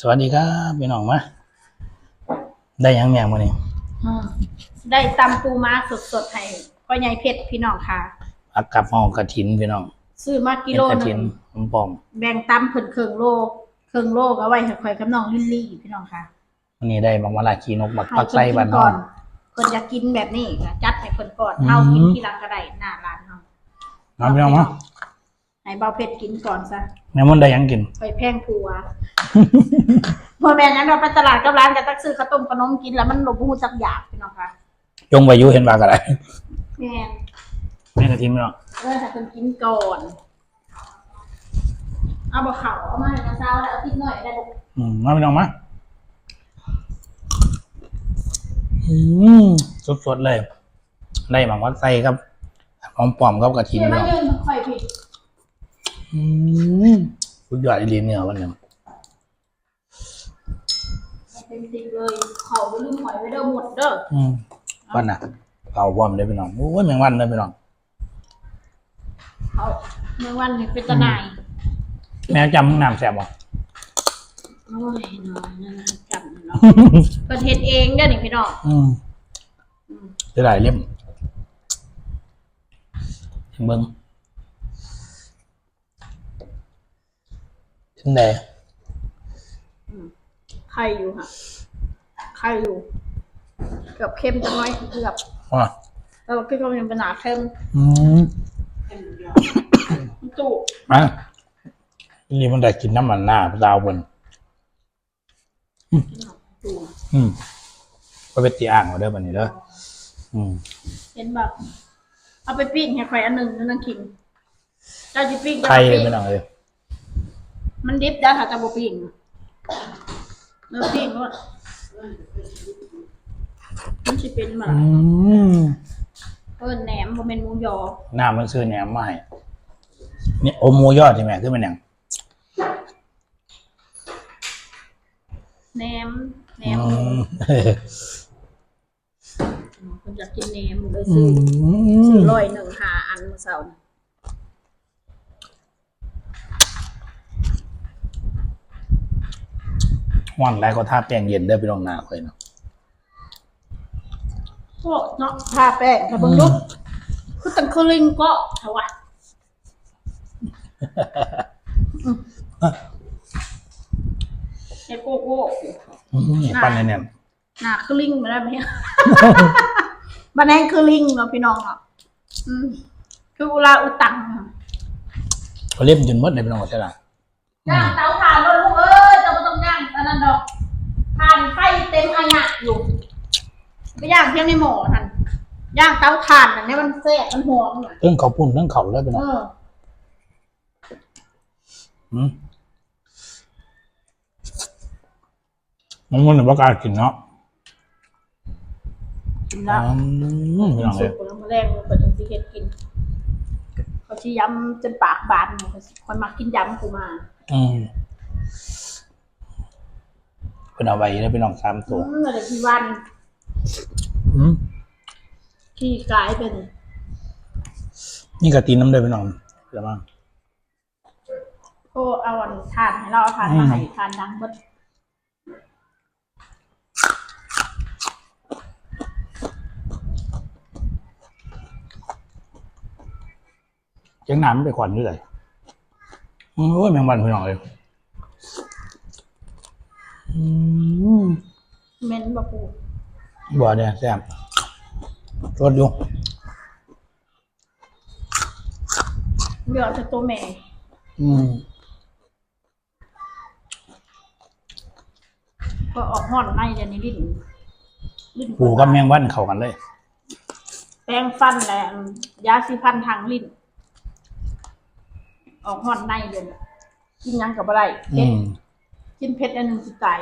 สวัสดีครับพี่น้องมาได้หยังแมงมาเนี่ยอืมได้ตำปูม้าสดๆให้พ่อใหญ่เพชรพี่น้องค่ะอักกับหอกระถินพี่น้องซื้อมากิเห็ดโลกระหถินึนงปอมแบ่งตำเพิ่นเครื่องโลเครื่องโลก็ไว้ให้ข่อยกับน้องลิลลี่พี่น้องค่ะๆวันนี้ได้บางวันลาขีนกบักให้ปักเพิ่ไส้นกิบ้านนน้ก่อองนเพิ่นอยากกินแบบนี้ก็จัดให้เพิ่นก่อนอืมเฮากินทีหลังก็ได้หน้าร้านเฮามาพี่น้องมาให้เบาเพชรกินก่อนซะ แม่มันได้หยังกินข่อยแพงผัวพ่อแม่งั้นเราไปตลาดกับร้านก็ตักซื้อข้าวต้มขนมกินแล้วมันบ่ฮู้จักอยากพี่น้องค่ะจงไว้อยู่เห็นว่ากันไรแม่นแม่กระถินพี่น้องเออถ้าคนกินก่อน เอาบะเขาเอามาให้มาเช้าแล้วเอาพริกหน่อยได้ลูกอืมมาพี่น้องมาอืมสดๆเลย ได้บางวันไส้ครับหอมปอมกับกระถินเดี๋ยวพี่มาน้อง ยืนมันค่อยผิด อืมสุดยอดอีหลีเนื้อวันนี้เป็นจริงเลยเขาไปลืมหอยไว้เด้อหมดเด้ออืมวันน่ะเอาพร้อมเลยพี่น้องโอ้ยแมงวันเลยพี่น้องเขาเมื่อวันนี้เป็นตาหนายแม่จำมึงน้ำแซ่บบ่โอ้ยน้อยนะนะจำเนาะเพิ่นเฮ็ดเองเด้อนี่พี่น้องอืมอืมจะได้เล่มเบิ้ง ถึงไหนไข่อยู่ค่ะไข่อยู่ เกือบเค็มจังน้อยเกือบว่าแล้วก็ก็ยังเป็นหนาเค็มอืมมันจุอะนี่มันได้กินน้ำมันหน้าดาวบนจุอืมก็ไปตีอ่างมาเด้อบันนี้เด้ออืมเห็นแบบเอาไปปิ้งให้ข่อยอันหนึ่งนั่นนั่งกินเจ้าจิปิ้งไข่เจ้าปิ้งไม่ต้องเลย มันดิบได้ค่ะเจ้าบ่ปิ้งเนื้อปิ้งก็มันสิเป็นมาอืมเอิ้นแหนมบ่แม่นหมูยอหน้ามันซื้อแหนมมาให้เนี่ยอมหมูยอดใช่ไหมคือมันหยังแหนมแหนอืมหมูมคนอยากกินแหนมเลยอืซื้อซื้อมร้อยหนึ่งหาอันมื้อเช้านี่ ว่างไรก็ท่าแป้งเย็นเด้อไปลองหน้าค่อยเนาะโอ้เนาะทาแป้งค่ะเบิ่งดูคือตังคือลิงก็เท่าวะอืมไอ้โกโก้อืมนี่ปั้นเนี่ยหน้าคือลิงมาได้ไหมบ้านแนงคือลิงเนาะพี่น้องเนาะอืมคืออุลาอุตังอะเขาเล่มจนหมดเลยพี่น้องใช่ไหมย่างเตาถ่านรถลูกเอ้ยจะไม่ต้องย่างอั นนั้นดอกถ่านไฟเต็มอันหนักอยู่ไปย่างเพียงในหม้อท่านย่างเตาถ่านอันนี้มันแซ่บมันหอมน่ะเรื่องเขาปุ่นเรื่องเขาเลยพี่น้เอองออืมมันมันเป็นประกล้าศกินเนาะกินอืละมพี่น้องเลสุยกแล้วมาแรงเปิดจังสิเฮ็ดกิน เขาชี้ย้ำจนปากบานเนี่ยเขาสิคนมากินย้ำกูมา อืม เป็นเอาไว้แล้วพี่น้องสามอืตัวมอะไรที่วันอืมขี้กลายเป็นนี่กะตีน้ำเลยพี่น้องเดี๋ยวมา โอ้เอาอันทานให้เราเอาทานมาให้ทานดังเบิดเจ้งน้ำมันไปขวัญด้วยเลยโอ้ยแมงวันพี่น้องเลย อืมเม้นบ่ปูบ่เนี่ยแซ่บรสอยู่เดี๋ยวจะตัวแม่ อืมก็ออกห่อนในเดี๋ยวนี้ลิ้นลิ้นปูกับแมงวันเข้ากันเลย แปรงฟันแหละยาสีฟันทางลิ้น ออกห่อนในเดี๋ยวนี้กินหยังกับอะไรเผ็อืดม กินเผ็ดอันหนึ่งสิตาย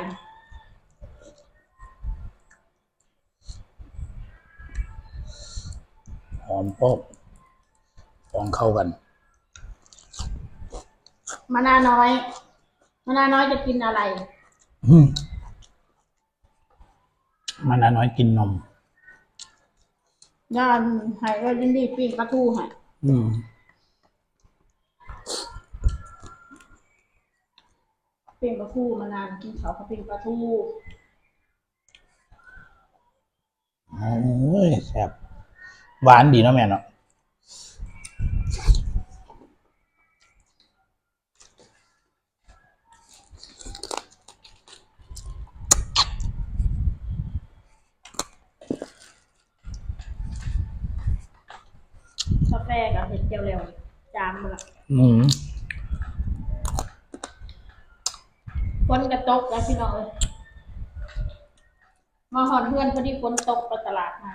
หอมโป๊กฟองเข้ากันมะนาวน้อยมะนาวน้อยจะกินอะไร อืมมันน้อยกินนม ย่านให้ก็ยินดีปิ้งกระทู้ให้อืม ปปิ้งปลาทูมานานกินเขาเขาปิ้งปลาทูโอ้ยแซ่บหวานดีเนาะแม่เนาะกาแฟกับเห็ดเจียวเร็วจามมาละอืม ฝ นกระตกแล้วพี่น้องเอ้ยมาหอนเพื่อนพอดีฝนตกไปตลาดมา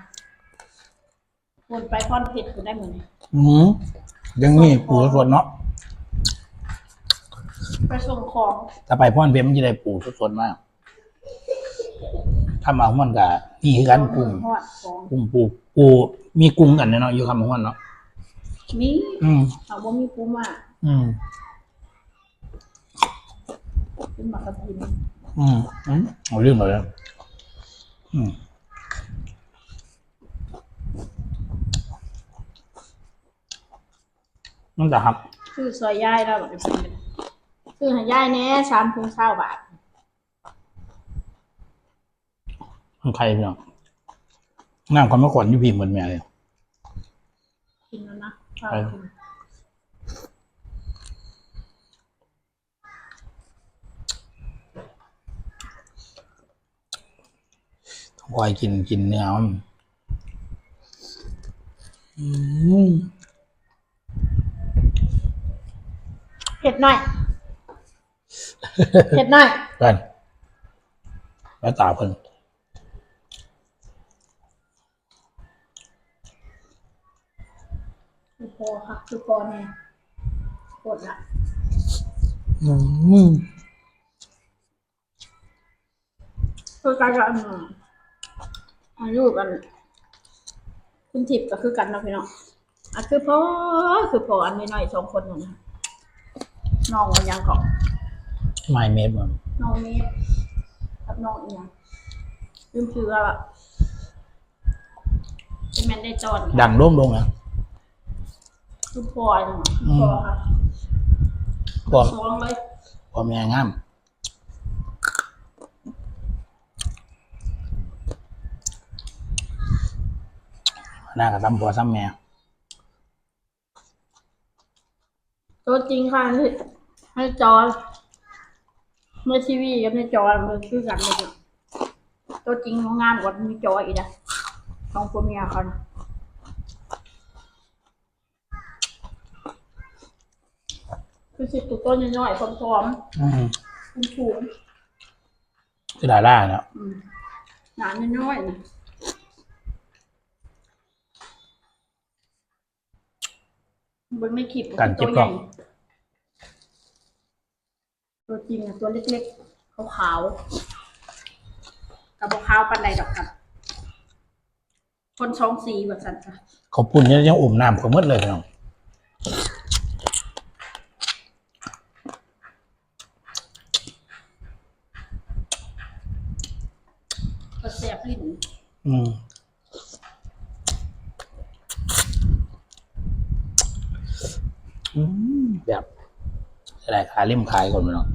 ฝนไปค่อนเผ็ดก็ได้เหมือนกันอืมยังมีปูสดๆเนาะไปส่งของถ้าไปพ่อนเพ็มมันจะได้ปูสดๆมาก ถ้ามาห้วนกับนี่คือกันกุ้งทอดของกุ้งปูปูมีกุ้งกันเนาะอยู่คำห้วนเนาะนี่อืมเอาบ่มีปูมาอืม เป็นหมักกระทินอืมอืมเอาเรื่องเลยอืมนั่นแต่ครับ คือซอยย่ายแล้วแบบนี้คือให้ย่ายแน่สามพุงเศร้าบาทของใครพี่น้องน้ำความเมื่อก่อนอยู่พิมพ์เหมือนแม่เลยกินแล้วนะข้าวไปกินคอยกินกินเนื้อมันอืมเผ็ดหน่อยเผ็ดหน่อยกันแล้วตาเพิ่นคือพอค่ะคือพอเนี่ยกดละอืมคือการกันอืม อายุกัน คุณทิพย์ก็คือกันเนาะพี่น้องอะคือพอคือพออันนี้หน่อยสองคนนั่นนะน้องมันยังเกาะไม่เมฟมันน้องนี้กับน้องอีกอย่างลืมชื่อแล้วอะเป็นแมนได้จอนดังโด่งลงนะคือพอจังหวะคือพอค่ะพอสองเลยพอแม่งาม หน้ากับซ้ำพอซ้ำแม่ตัวจริงค่ะให้ให้จอเมื่อทีวีกับในจอมันคือกันเลยเนี่ยตัวจริงของงานกว่ามีจออีกนะสองผัวเมียเขานะคือสิตัวต้นน้อยๆพร้อมอืมๆสูงคือดาราเนาะๆอืมหนาน้อยๆนะ เบิ่งในคลิปการเจ็บตัวกใหล้ญ่อง ตัวจริงอะตัวเล็กๆขาวๆกับขาวปันใดดอกครับ คนสองสีแบบสันค่ะเขาปุ่นเนี่ยยังอุ่มน้ำเขาหมดเลยพี่น้องก็แสบลิ้นอืมอืม แบบจะได้ขายเล่มขายก่อนพี่น้อง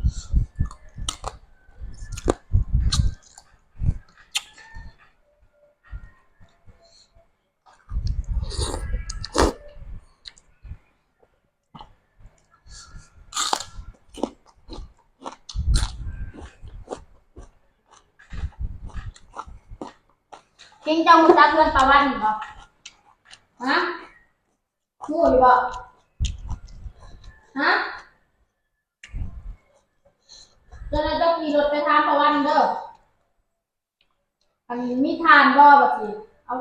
เก่งจ้ามุจักเพื่อนปลาวันอยู่บ่ฮะงูอยู่บ่ ฮะเจ้าหน้าเจ้าขี่รถไปทานปลาวันเด้ออันมีทานบ่แบบสิเอา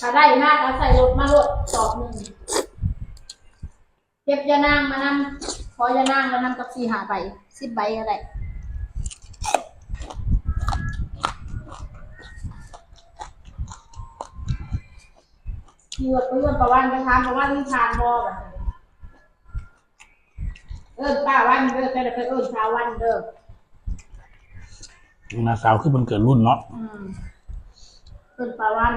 ถ้าได้มากเอาใส่รถมารถสอบหนึ่งเก็บยานางมานำพอยานางแล้วนำกับสี่หาใบสิบใบก็ได้ขี่รถไปเอื้อนปลาวันไปทานปลาวันมีทานบ่แบบ เอิ้นป้าวันเด้อแต่ละไปเอิ้นชาววันเด้อนาสาวคือมันเกิดรุ่นเนาะอืมเอิ้นปลาวัน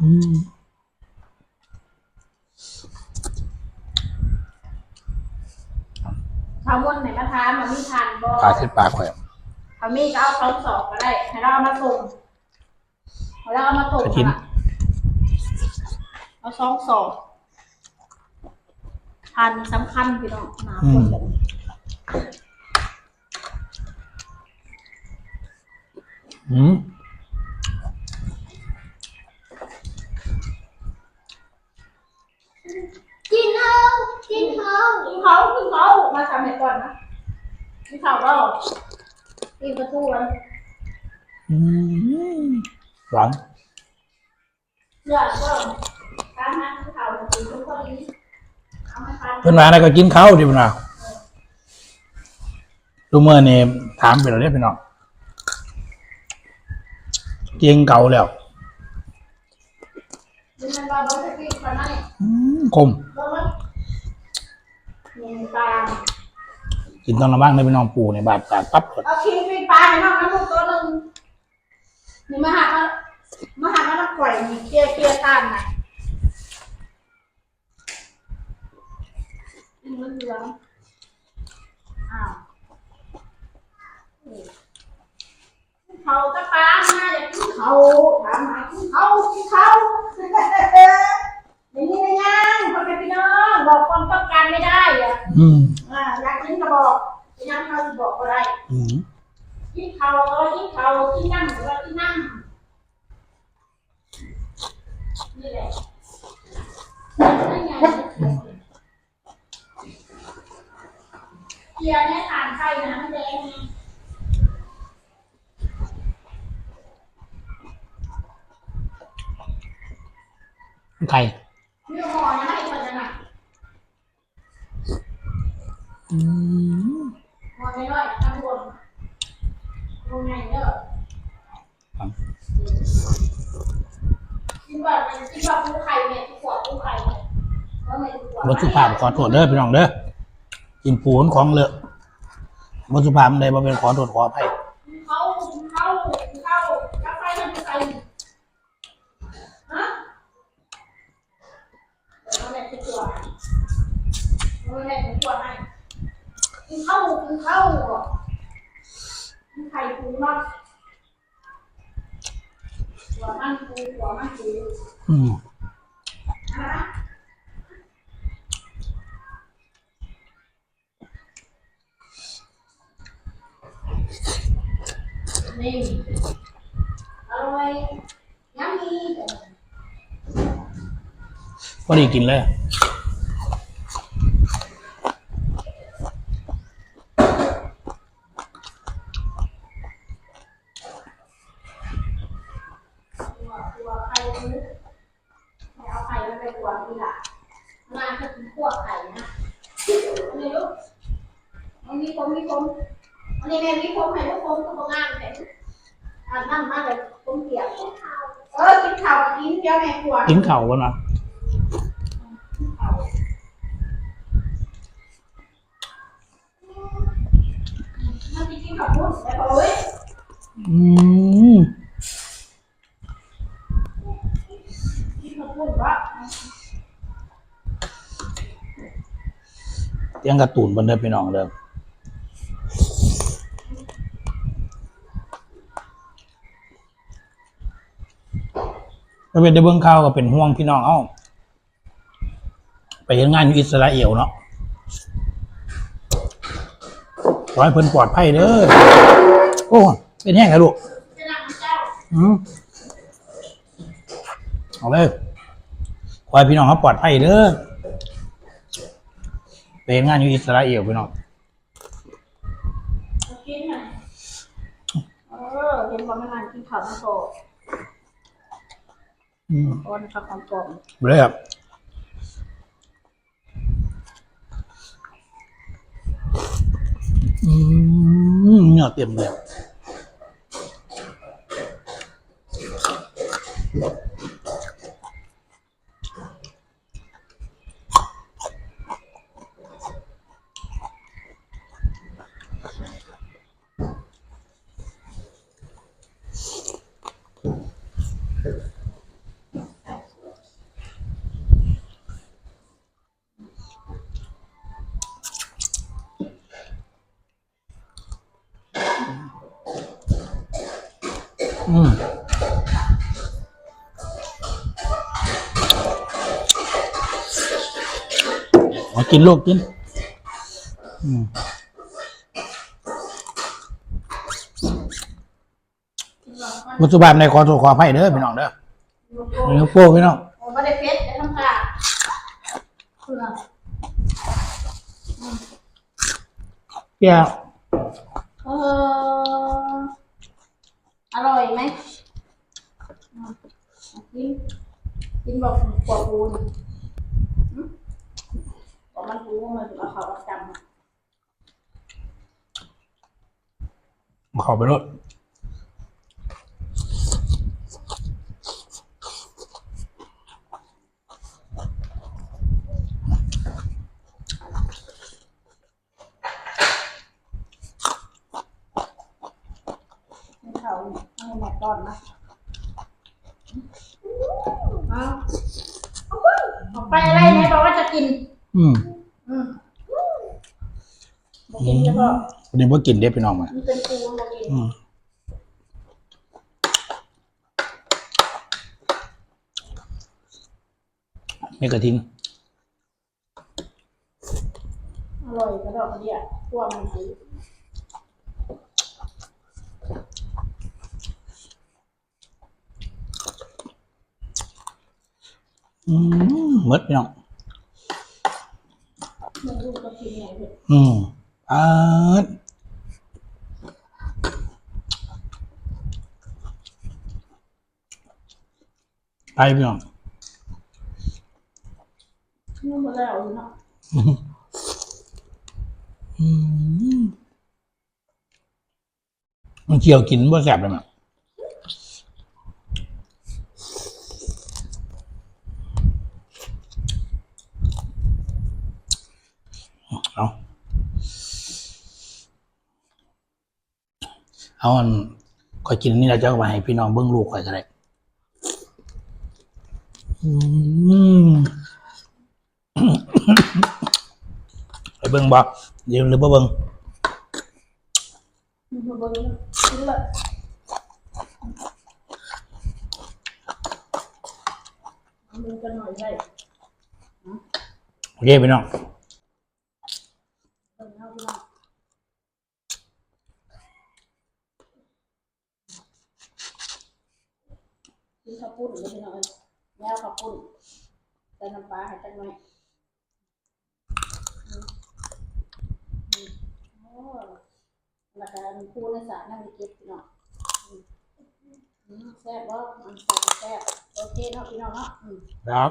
อืมชาวมนไหนมาทานมามีทานบ่ปลาเส้นปลาข่อยเขามีก็เอาสองสอบก็ได้ให้เราเอามาส่ง ให้เราเอามาส่งกระชิ้นค่ะเอาสองสอบทานสำคัญพี่น้องหนาคนแบบนี้อืมกินเขากินเขากินเขากินเขามาทำให้ก่อนนะกินเขาก็กินประตูวันอืม หวานเลือดก็ตามนั้นกินเขากินทุกคนนี้เอามาทานเพิ่นว่าอะไรก็กินข้าวดิเพิ่นว่าลูกเมื่อนี่ถามไปแล้วเด้อพี่น้องเกียงเก่าแล้วกินมันว่าบ่ได้กินคนนั้นอืมคมบ่ว่ามีปลากินต้องระวังเลยพี่น้องปูในบาดปากปั๊บกดเอาคิงปีปลาให้น้องน้ำลูกตัวหนึ่ง นี่มาหามามาหามาน้ำปล่อยนี่เคลียร์เคลียร์ทานนะอืมเหลืองอ้าวเขาตะปามาอย่ากินเขาถามหากินเขากินเขาอย่างนี้ในะยังพ่อแม่พี่น้องบอกความต้องการไม่ได้อะอืมอ่าอยากกินก็บอกยังเขาบอกก็ได้อืม กินเขาก็กินเขากินน้ำก็กินน้ำนี่แหละนี่ไงเกียร์เนี่ยทานไข่นะมันแดงไงไข่มีหอนะให้คนจะหนักอืมหอน้อยๆข้างบนลงไงเด้อกินแบบกินแบบปูไข่เนี่ยที่ขวดปูไข่เนี่ยแล้วไม่ปูบสุภาพขอโทษเด้อพี่น้องเด้อกินปูนของเลอะบสุภาพใดบ่เป็นขอโทษขออภัยเขาเขาเขากาแฟมันใส่ฮะเดี๋ยวเราแม่ไปตรวจเราแม่ไปตรวจให้กินข้าวกินข้าว กินไข่ปูเนาะหัวมันปูหัวมันปูอืมนะนี่อร่อยยังมีพอดีกินเลย ตัวตัวไข่มุกไม่ เอาไข่แล้วไปตัวทีหละงานจะกินพวกไข่นะอันนี้ลูกอันนี้ผมมีผมอันนี้แม่มีผมให้ลูกผมก็งานแต่อ่านั่งมาเลยผมเกี่ยวเออกินข้าวกินเดี๋ยวแม่กลัวกินเข่าวกันมามันจะกินข้าวมุ้งแต่พอเว้ยอืม กินข้าวมุ้งวะ เตียงกร์ตูนบนเด้อพี่น้องเด้อแล้วเป็นได้เบิ่งข่าวก็เป็นห่วงพี่น้องเอ้าไปเห็นงานอยู่อิสราเอลเนาะขอให้เพิ่นปลอดภัยเด้อ โอ้ เป็นแห้งไงลูก อืมเอาเลย ขอให้พี่น้องเขาปลอดภัยเด้อไปเห็นงานอยู่อิสราเอลพี่น้องกินหน่อยเออเห็นว่ามันนั่งกินข้าวมาโตอืมโอนข้าวของกล่องเลยครับอืมเนื้อเต็มเลย กินลูกกินอืมปัจจุบันในขอโทษขออภัยเด้อพี่น้องเด้อมีนิ้วโป้งพี่น้องผมไม่ได้เพชรได้ทำค่ะเพื่อเปรี้ยวเอออร่อยไหมอืมกินกินบอกปวดปูนอืมบอ กมันปูมันเอาเขาประจำอะขอไปรถให้เขาให้แม่ต้อนนะเอาออกไปอะไรไหนบอกว่าจะกิน อืมอืมบอกกินแล้วก็วันนี้ว่ากินเด้พี่น้องมามันเป็นปูนบอกกินอืมไม่กระทิงอร่อยกระดอกกระเดียตัวมันสีอืมหมดพี่น้อง มันดูกระทิงไงเด็ก อืมอ่าไปพี่น้องนุ่มมาแล้วอยู่เนาะอืมมันเกี่ยวกินบ่แสบเลยมั้งเอา เอาอันคอยกินอันนี่เราจะเอาไปให้พี่น้องเบิ้องลูกคอยก็ได้อืมไปเบิ้งบ่เดี๋ยวหรือบ่เบิ้งเบิ้งเยี่ยได้โอเคพี่น้อง เบิ้งเอาพี่น้องกินข้าวปุ้นเลยพี่น้องเอ้ยแมวข้าวปุ้นใส่น้ำปลาให้จังหน่อยอืมอืมโอ้แล้วก็มีปูในสระนั่งเก็บพี่น้อง อื มันแซ่บโอเคเนาะพี่น้องเนาะอืม ครับ